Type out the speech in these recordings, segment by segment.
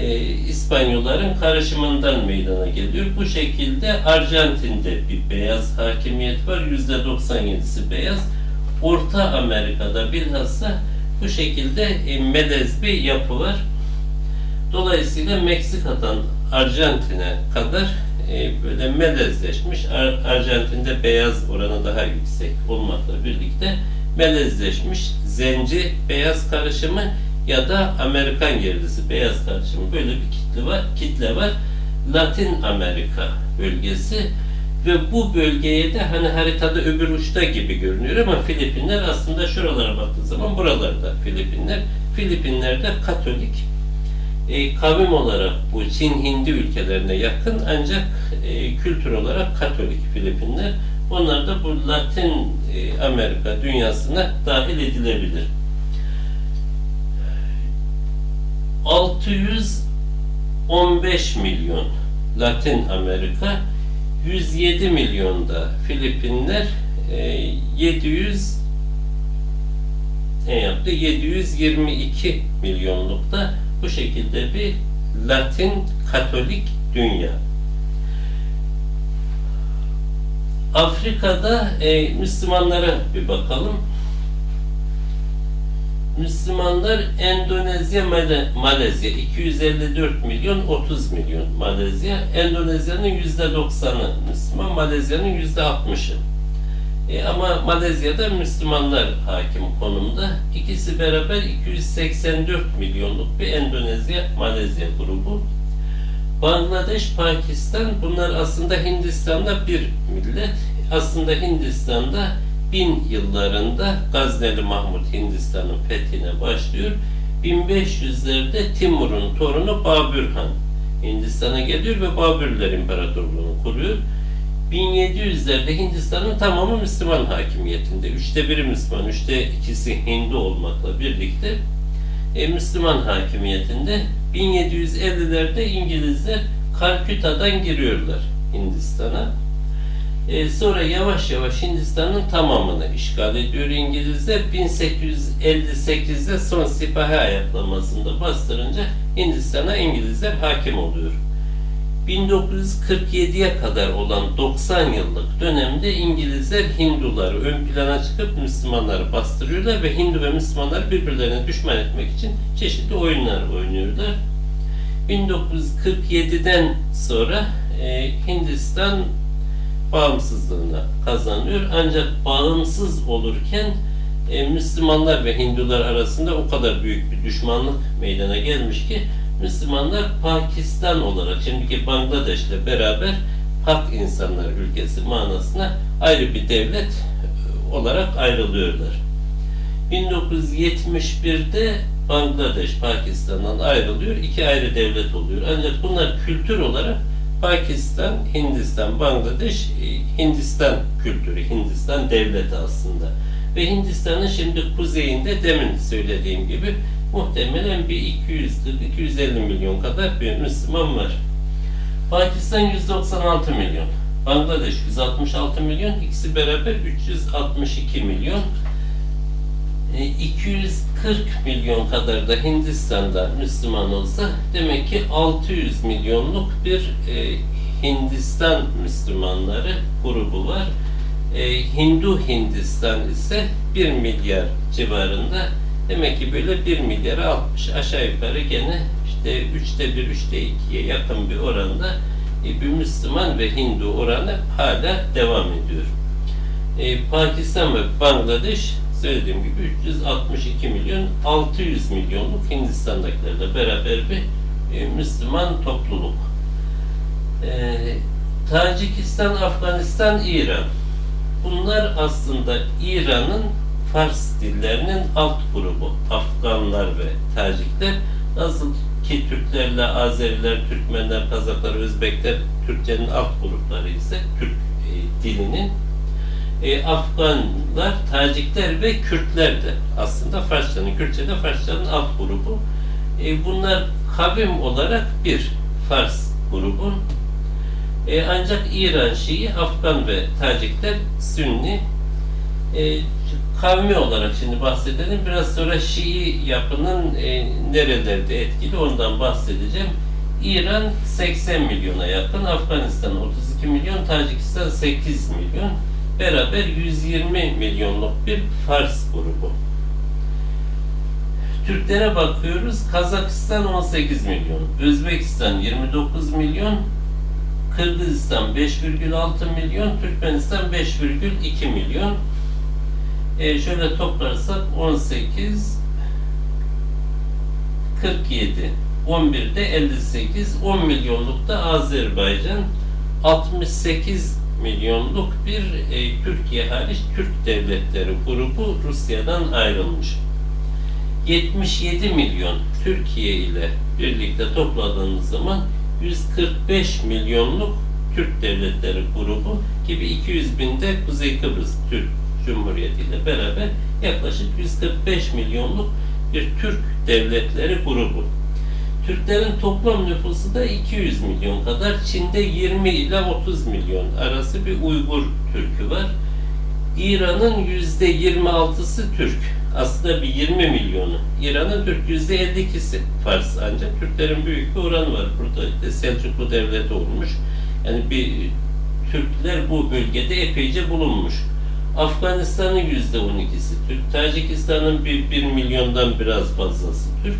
e, İspanyolların karışımından meydana geliyor. Bu şekilde Arjantin'de bir beyaz hakimiyet var. %97'si beyaz. Orta Amerika'da bilhassa bu şekilde e, melez bir yapı var. Dolayısıyla Meksika'dan Arjantin'e kadar e, böyle melezleşmiş. Ar- Arjantin'de beyaz oranı daha yüksek olmakla birlikte melezleşmiş zenci beyaz karışımı ya da Amerikan yerlisi beyaz karışımı böyle bir kitle var. Kitle var. Latin Amerika bölgesi ve bu bölgeye de hani haritada öbür uçta gibi görünüyor ama Filipinler aslında şuralara baktığı zaman buralarda Filipinler. Filipinler'de Katolik e, kavim olarak bu Çin Hindi ülkelerine yakın ancak e, kültür olarak Katolik Filipinler. Onlar da bu Latin e, Amerika dünyasına dahil edilebilir. 615 milyon Latin Amerika, 107 milyonda Filipinler, e, 700 ne yaptı? 722 milyonlukta bu şekilde bir Latin Katolik dünya. Afrika'da e, Müslümanlara bir bakalım. Müslümanlar Endonezya, Male- Malezya 254 milyon 30 milyon Malezya. Endonezya'nın yüzde 90'ı Müslüman, Malezya'nın yüzde 60'ı. E, ama Malezya'da Müslümanlar hakim konumda. İkisi beraber 284 milyonluk bir Endonezya, Malezya grubu. Bangladeş, Pakistan bunlar aslında Hindistan'da bir millet. Aslında Hindistan'da bin yıllarında Gazneli Mahmut Hindistan'ın fethine başlıyor. 1500'lerde Timur'un torunu Babür Han Hindistan'a geliyor ve Babürler İmparatorluğunu kuruyor. 1700'lerde Hindistan'ın tamamı Müslüman hakimiyetinde. Üçte biri Müslüman, üçte ikisi Hindu olmakla birlikte e, Müslüman hakimiyetinde. 1750'lerde İngilizler Kalküta'dan giriyorlar Hindistan'a. E, sonra yavaş yavaş Hindistan'ın tamamını işgal ediyor İngilizler. 1858'de son sipahi ayaklamasında bastırınca Hindistan'a İngilizler hakim oluyor. 1947'ye kadar olan 90 yıllık dönemde İngilizler Hinduları ön plana çıkıp Müslümanları bastırıyorlar ve Hindu ve Müslümanları birbirlerine düşman etmek için çeşitli oyunlar oynuyorlar. 1947'den sonra e, Hindistan bağımsızlığını kazanıyor. Ancak bağımsız olurken e, Müslümanlar ve Hindular arasında o kadar büyük bir düşmanlık meydana gelmiş ki Müslümanlar Pakistan olarak şimdiki Bangladeş'le beraber Pak insanlar ülkesi manasına ayrı bir devlet e, olarak ayrılıyorlar. 1971'de Bangladeş Pakistan'dan ayrılıyor. iki ayrı devlet oluyor. Ancak bunlar kültür olarak Pakistan, Hindistan, Bangladeş, e, Hindistan kültürü, Hindistan devleti aslında. Ve Hindistan'ın şimdi kuzeyinde demin söylediğim gibi muhtemelen bir 240-250 milyon kadar bir Müslüman var. Pakistan 196 milyon. Bangladeş 166 milyon. ikisi beraber 362 milyon. E, 240 milyon kadar da Hindistan'da Müslüman olsa demek ki 600 milyonluk bir e, Hindistan Müslümanları grubu var. E, Hindu Hindistan ise 1 milyar civarında. Demek ki böyle 1 milyara 60 aşağı yukarı gene işte 3'te 1, 3'te 2'ye yakın bir oranda e, bir Müslüman ve Hindu oranı hala devam ediyor. E, Pakistan ve Bangladeş söylediğim gibi 362 milyon 600 milyonluk Hindistan'dakilerle beraber bir e, Müslüman topluluk. E, Tacikistan, Afganistan, İran. Bunlar aslında İran'ın Fars dillerinin alt grubu. Afganlar ve Tacikler. Nasıl ki Türklerle Azeriler, Türkmenler, Kazaklar, Özbekler Türkçenin alt grupları ise Türk e, dilinin e, Afganlar, Tacikler ve Kürtler de aslında Farsçanın, Kürtçe'de Farsçanın alt grubu. E, bunlar kavim olarak bir Fars grubu. E, ancak İran Şii, Afgan ve Tacikler Sünni. E, kavmi olarak şimdi bahsedelim. Biraz sonra Şii yapının e, nerelerde etkili ondan bahsedeceğim. İran 80 milyona yakın, Afganistan 32 milyon, Tacikistan 8 milyon. Beraber 120 milyonluk bir Fars grubu. Türklere bakıyoruz. Kazakistan 18 milyon, Özbekistan 29 milyon, Kırgızistan 5,6 milyon, Türkmenistan 5,2 milyon. E, şöyle toplarsak 18, 47, 11'de 58, 10 milyonluk da Azerbaycan, 68 milyonluk bir e, Türkiye hariç Türk devletleri grubu Rusya'dan ayrılmış. 77 milyon Türkiye ile birlikte topladığımız zaman 145 milyonluk Türk devletleri grubu gibi 200 binde Kuzey Kıbrıs Türk Cumhuriyeti ile beraber yaklaşık 145 milyonluk bir Türk devletleri grubu. Türklerin toplam nüfusu da 200 milyon kadar. Çin'de 20 ile 30 milyon arası bir Uygur Türk'ü var. İran'ın yüzde 26'sı Türk. Aslında bir 20 milyonu. İran'ın Türk yüzde 52'si Fars ancak Türklerin büyük bir oranı var. Burada işte Selçuklu Devleti olmuş. Yani bir Türkler bu bölgede epeyce bulunmuş. Afganistan'ın yüzde 12'si Türk. Tacikistan'ın bir, bir milyondan biraz fazlası Türk.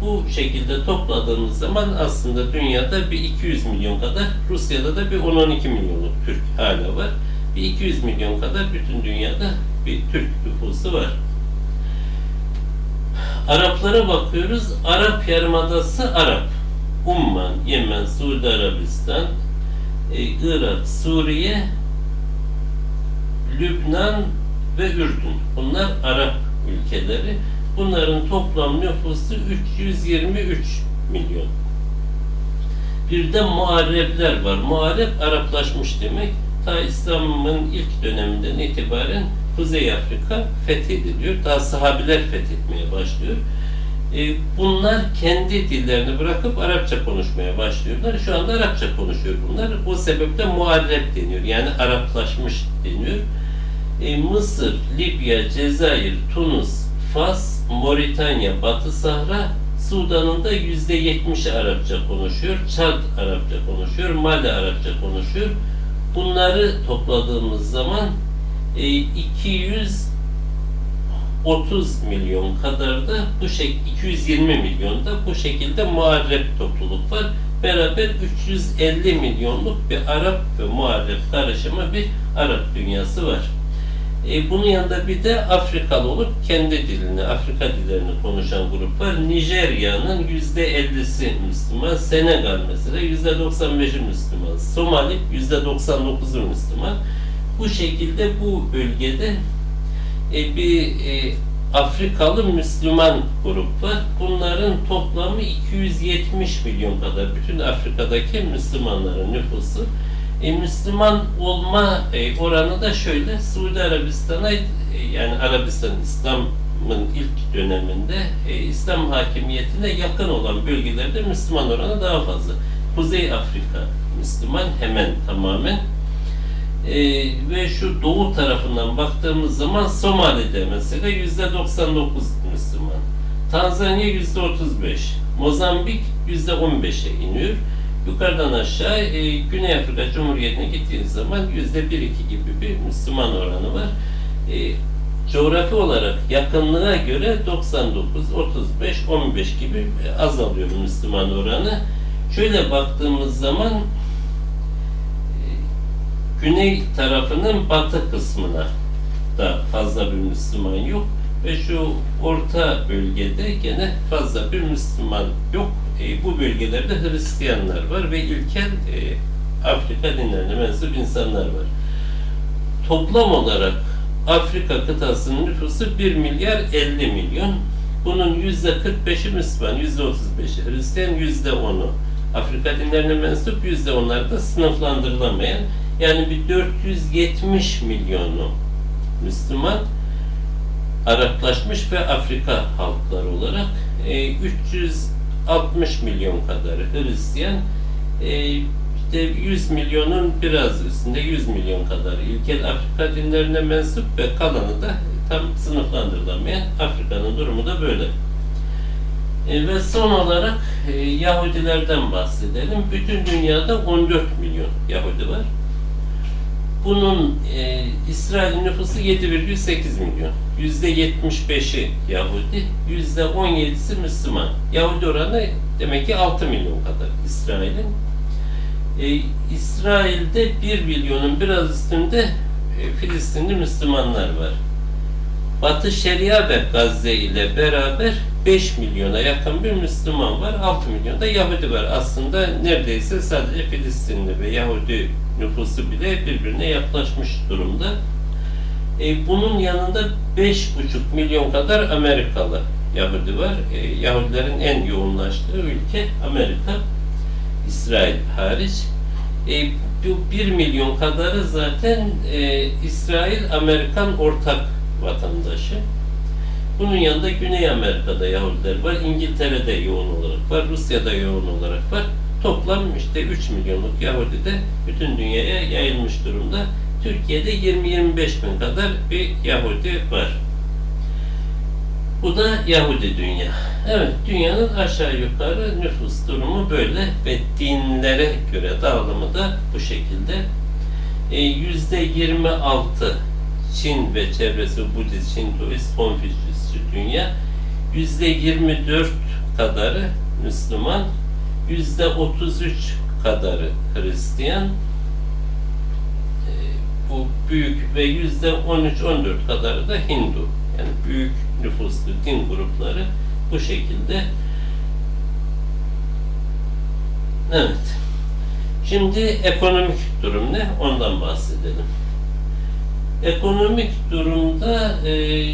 Bu şekilde topladığımız zaman aslında dünyada bir 200 milyon kadar, Rusya'da da bir 10-12 milyonluk Türk hala var. Bir 200 milyon kadar bütün dünyada bir Türk nüfusu var. Araplara bakıyoruz. Arap Yarımadası Arap. Umman, Yemen, Suudi Arabistan, e, Irak, Suriye, Lübnan ve Ürdün. Bunlar Arap ülkeleri. Bunların toplam nüfusu 323 milyon. Bir de muharrepler var. Muharrep Araplaşmış demek. Ta İslam'ın ilk döneminden itibaren Kuzey Afrika fethediliyor. Daha sahabiler fethetmeye başlıyor. E, bunlar kendi dillerini bırakıp Arapça konuşmaya başlıyorlar. Şu anda Arapça konuşuyor bunlar. O sebeple muharrep deniyor. Yani Araplaşmış deniyor. E, Mısır, Libya, Cezayir, Tunus, Fas, Moritanya, Batı Sahra, Sudan'ın da yüzde yetmişi Arapça konuşuyor. Çad Arapça konuşuyor. Mali Arapça konuşuyor. Bunları topladığımız zaman e, 230 milyon kadar da bu şek 220 milyon da bu şekilde muharrep topluluk var. Beraber 350 milyonluk bir Arap ve muharrep karışımı bir Arap dünyası var. E, bunun yanında bir de Afrikalı olup kendi dilini, Afrika dillerini konuşan grup var. Nijerya'nın yüzde 50'si Müslüman, Senegal mesela yüzde 95'i Müslüman, Somali yüzde 99'u Müslüman. Bu şekilde bu bölgede e, bir e, Afrikalı Müslüman grup var. Bunların toplamı 270 milyon kadar. Bütün Afrika'daki Müslümanların nüfusu. E, Müslüman olma e, oranı da şöyle, Suudi Arabistan'a e, yani Arabistan İslam'ın ilk döneminde e, İslam hakimiyetine yakın olan bölgelerde Müslüman oranı daha fazla. Kuzey Afrika Müslüman hemen tamamen e, ve şu doğu tarafından baktığımız zaman Somali'de mesela yüzde 99 Müslüman. Tanzanya yüzde 35. Mozambik yüzde 15'e iniyor. Yukarıdan aşağı e, Güney Afrika Cumhuriyeti'ne gittiğiniz zaman yüzde bir iki gibi bir Müslüman oranı var. E, coğrafi olarak yakınlığa göre 99, 35, 15 gibi azalıyor Müslüman oranı. Şöyle baktığımız zaman e, güney tarafının batı kısmına da fazla bir Müslüman yok ve şu orta bölgede gene fazla bir Müslüman yok. E, bu bölgelerde Hristiyanlar var ve ilkel e, Afrika dinlerine mensup insanlar var. Toplam olarak Afrika kıtasının nüfusu 1 milyar 50 milyon. Bunun yüzde 45'i Müslüman, yüzde 35'i Hristiyan, yüzde 10'u Afrika dinlerine mensup, yüzde onlar da sınıflandırılamayan. Yani bir 470 milyonu Müslüman, Araplaşmış ve Afrika halkları olarak e, 360 milyon kadar Hristiyan, e, işte 100 milyonun biraz üstünde 100 milyon kadar ilkel Afrika dinlerine mensup ve kalanı da tam sınıflandırılamayan Afrika'nın durumu da böyle. E, ve son olarak e, Yahudilerden bahsedelim. Bütün dünyada 14 milyon Yahudi var. Bunun e, İsrail nüfusu 7,8 milyon. Yüzde 75'i Yahudi, yüzde 17'si Müslüman. Yahudi oranı demek ki 6 milyon kadar İsrail'in. E, İsrail'de 1 milyonun biraz üstünde e, Filistinli Müslümanlar var. Batı Şeria ve Gazze ile beraber 5 milyona yakın bir Müslüman var, 6 milyon da Yahudi var. Aslında neredeyse sadece Filistinli ve Yahudi nüfusu bile birbirine yaklaşmış durumda. E, bunun yanında 5,5 milyon kadar Amerikalı Yahudi var. E, Yahudilerin en yoğunlaştığı ülke Amerika, İsrail hariç. E, bu 1 milyon kadarı zaten e, İsrail-Amerikan ortak vatandaşı. Bunun yanında Güney Amerika'da Yahudiler var, İngiltere'de yoğun olarak var, Rusya'da yoğun olarak var. Toplam işte 3 milyonluk Yahudi de bütün dünyaya yayılmış durumda. Türkiye'de 20-25 bin kadar bir Yahudi var. Bu da Yahudi dünya. Evet, dünyanın aşağı yukarı nüfus durumu böyle ve dinlere göre dağılımı da bu şekilde. E, Yüzde 26 Çin ve çevresi Budist, Hinduist, Konfüçyüsçü dünya. Yüzde 24 kadarı Müslüman, yüzde 33 kadarı Hristiyan. E, bu büyük ve yüzde 13-14 kadarı da Hindu. Yani büyük nüfuslu din grupları bu şekilde. Evet. Şimdi ekonomik durum ne? Ondan bahsedelim. Ekonomik durumda e,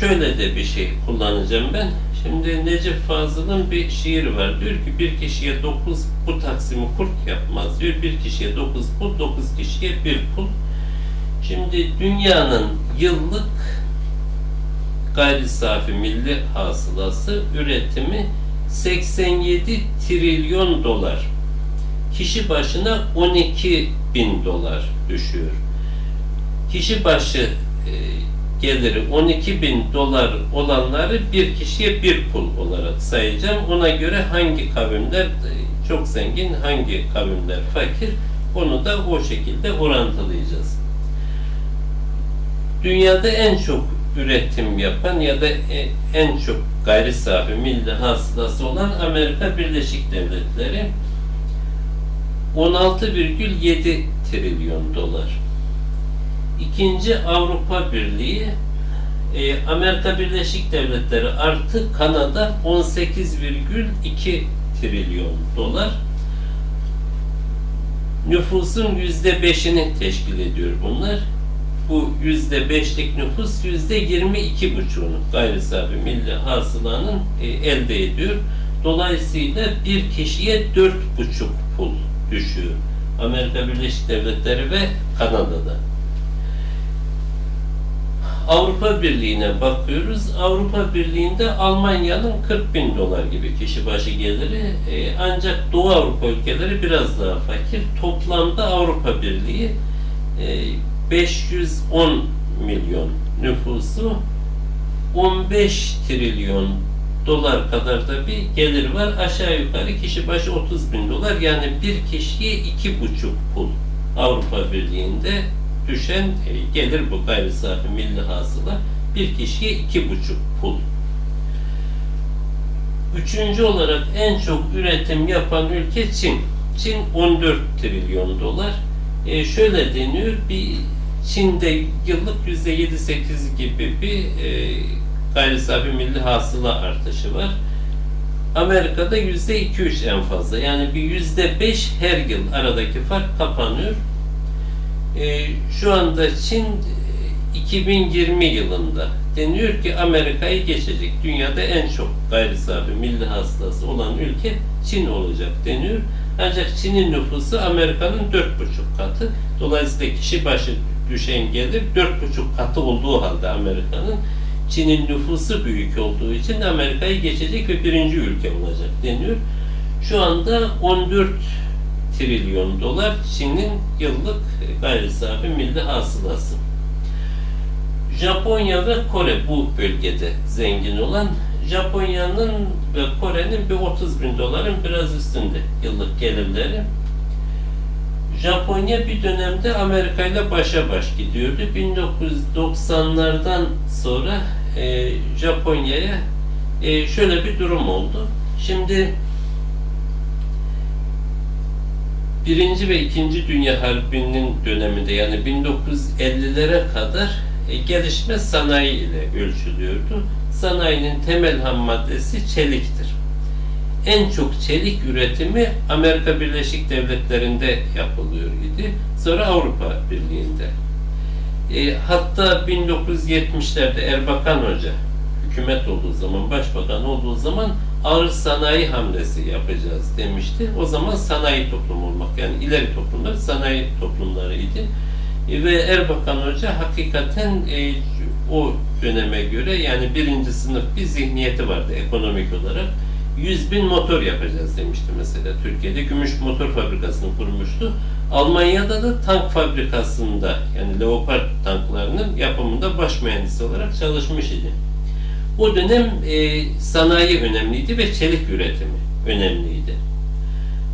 şöyle de bir şey kullanacağım ben. Şimdi Necip Fazıl'ın bir şiir var. Diyor ki bir kişiye dokuz bu taksimi kurt yapmaz diyor. Bir kişiye dokuz pul, dokuz kişiye bir pul. Şimdi dünyanın yıllık gayri safi milli hasılası üretimi 87 trilyon dolar. Kişi başına 12 bin dolar düşüyor. Kişi başı e, geliri 12 bin dolar olanları bir kişiye bir pul olarak sayacağım. Ona göre hangi kavimler e, çok zengin, hangi kavimler fakir onu da o şekilde orantılayacağız. Dünyada en çok üretim yapan ya da e, en çok gayri safi milli hasılası olan Amerika Birleşik Devletleri 16,7 trilyon dolar. İkinci Avrupa Birliği e, Amerika Birleşik Devletleri artı Kanada 18,2 trilyon dolar. Nüfusun yüzde beşini teşkil ediyor bunlar bu yüzde beşlik nüfus yüzde yirmi iki buçuğunu gayri safi milli hasılanın e, elde ediyor. Dolayısıyla bir kişiye dört buçuk pul düşüyor. Amerika Birleşik Devletleri ve Kanada'da. Avrupa Birliği'ne bakıyoruz. Avrupa Birliği'nde Almanya'nın 40 bin dolar gibi kişi başı geliri e, ancak Doğu Avrupa ülkeleri biraz daha fakir. Toplamda Avrupa Birliği e, 510 milyon nüfusu 15 trilyon dolar kadar da bir gelir var. Aşağı yukarı kişi başı 30 bin dolar yani bir kişiye iki buçuk pul Avrupa Birliği'nde düşen e, gelir bu gayri safi milli hasıla bir kişiye iki buçuk pul. Üçüncü olarak en çok üretim yapan ülke Çin. Çin 14 trilyon dolar. E, şöyle deniyor, bir Çin'de yıllık yüzde yedi sekiz gibi bir e, gayri safi milli hasıla artışı var. Amerika'da yüzde iki üç en fazla. Yani bir yüzde beş her yıl aradaki fark kapanıyor. E, şu anda Çin 2020 yılında deniyor ki Amerika'yı geçecek. Dünyada en çok gayri safi milli hasılası olan ülke Çin olacak deniyor. Ancak Çin'in nüfusu Amerika'nın dört buçuk katı. Dolayısıyla kişi başı düşen gelir dört buçuk katı olduğu halde Amerika'nın Çin'in nüfusu büyük olduğu için Amerika'yı geçecek ve birinci ülke olacak deniyor. Şu anda 14 trilyon dolar Çin'in yıllık gayri safi milli hasılası. Japonya ve Kore bu bölgede zengin olan. Japonya'nın ve Kore'nin bir 30 bin doların biraz üstünde yıllık gelirleri. Japonya bir dönemde Amerika ile başa baş gidiyordu. 1990'lardan sonra e, Japonya'ya e, şöyle bir durum oldu. Şimdi Birinci ve İkinci Dünya Harbi'nin döneminde yani 1950'lere kadar e, gelişme sanayi ile ölçülüyordu. Sanayinin temel ham maddesi çeliktir. En çok çelik üretimi Amerika Birleşik Devletleri'nde yapılıyor idi. Sonra Avrupa Birliği'nde. E, hatta 1970'lerde Erbakan Hoca hükümet olduğu zaman, başbakan olduğu zaman ağır sanayi hamlesi yapacağız demişti. O zaman sanayi toplumu olmak yani ileri toplumlar sanayi toplumlarıydı. E, ve Erbakan Hoca hakikaten e, o döneme göre yani birinci sınıf bir zihniyeti vardı ekonomik olarak. 100 bin motor yapacağız demişti mesela. Türkiye'de gümüş motor fabrikasını kurmuştu. Almanya'da da tank fabrikasında yani Leopard tanklarının yapımında baş mühendis olarak çalışmış idi. O dönem e, sanayi önemliydi ve çelik üretimi önemliydi.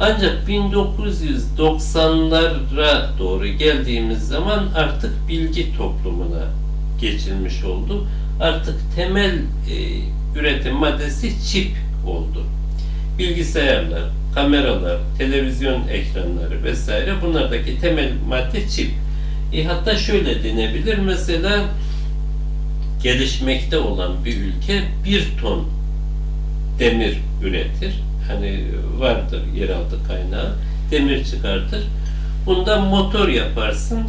Ancak 1990'lara doğru geldiğimiz zaman artık bilgi toplumuna geçilmiş oldu. Artık temel e, üretim maddesi çip oldu. Bilgisayarlar, kameralar, televizyon ekranları vesaire bunlardaki temel madde çip. E, hatta şöyle denebilir mesela gelişmekte olan bir ülke bir ton demir üretir. Hani vardır yeraltı kaynağı. Demir çıkartır. Bundan motor yaparsın.